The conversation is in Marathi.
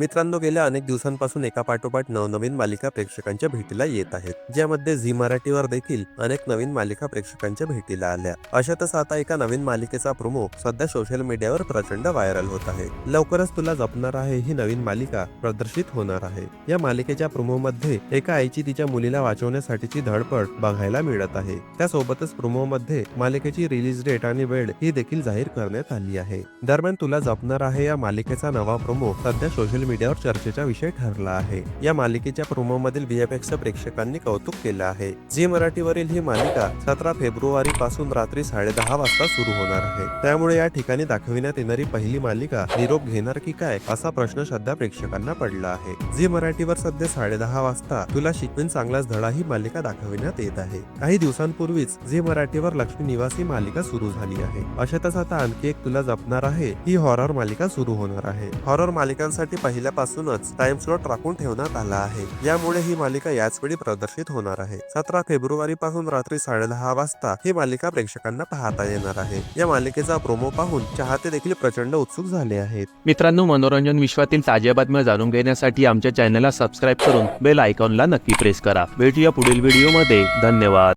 मित्रांनो गेल्या अनेक दिवसांपासून एका पाठोपाठ नवनवीन मालिका प्रेक्षकांच्या भेटीला येत आहेत ज्यामध्ये झी मराठीवर देखील अनेक नवीन मालिका प्रेक्षकांच्या भेटीला आल्या. अशातच आता एका नवीन मालिकेचा प्रोमो सध्या सोशल मीडियावर प्रचंड व्हायरल होत आहे. लवकरच तुला जपणार आहे ही नवीन मालिका प्रदर्शित होणार आहे. या मालिकेच्या प्रोमो मध्ये एका आईची तिच्या मुलीला वाचवण्यासाठीची धडपड बघायला मिळत आहे. त्यासोबतच प्रोमो मध्ये मालिकेची रिलीज डेट आणि वेळ ही देखील जाहीर करण्यात आली आहे. दरम्यान तुला जपणार आहे या मालिकेचा नवा प्रोमो सध्या सोशल मीडियावर चर्चेचा विषय ठरला आहे. या मालिकेच्या प्रोमो मधील VFX प्रेक्षकांनी कौतुक केलं आहे. झी मराठीवरील ही मालिका सतरा फेब्रुवारी पासून रात्री साडेदहा वाजता सुरू होणार आहे. त्यामुळे या ठिकाणी दाखविण्यात येणारी पहिली मालिका निरोप घेणार की काय असा प्रश्न सध्या प्रेक्षकांना पडला आहे. झी मराठीवर सध्या साडेदहा वाजता तुला शिकवीन चांगलाच धडा ही मालिका दाखविण्यात येत आहे. काही दिवसांपूर्वीच झी मराठीवर लक्ष्मी निवासी मालिका सुरू झाली आहे. अशातच आता आणखी एक तुला जपणार आहे ही हॉरर मालिका सुरू होणार आहे. हॉरर मालिकांसाठी पहिली पहिल्यापासूनच टाइम स्लॉट राखून ठेवण्यात आला आहे. यामुळे ही मालिका याच वेळी प्रदर्शित होणार आहे. सतरा फेब्रुवारी पासून रात्री साडेदहा वाजता ही मालिका प्रेक्षकांना पाहता येणार आहे. या मालिकेचा प्रोमो पाहून चाहते देखील प्रचंड उत्सुक झाले आहेत. मित्रांनो मनोरंजन विश्वातील ताज्या बातम्या जाणून घेण्यासाठी आमच्या चॅनलला सबस्क्राईब करून बेल आयकॉनला नक्की प्रेस करा. भेटूया पुढील व्हिडिओमध्ये. धन्यवाद.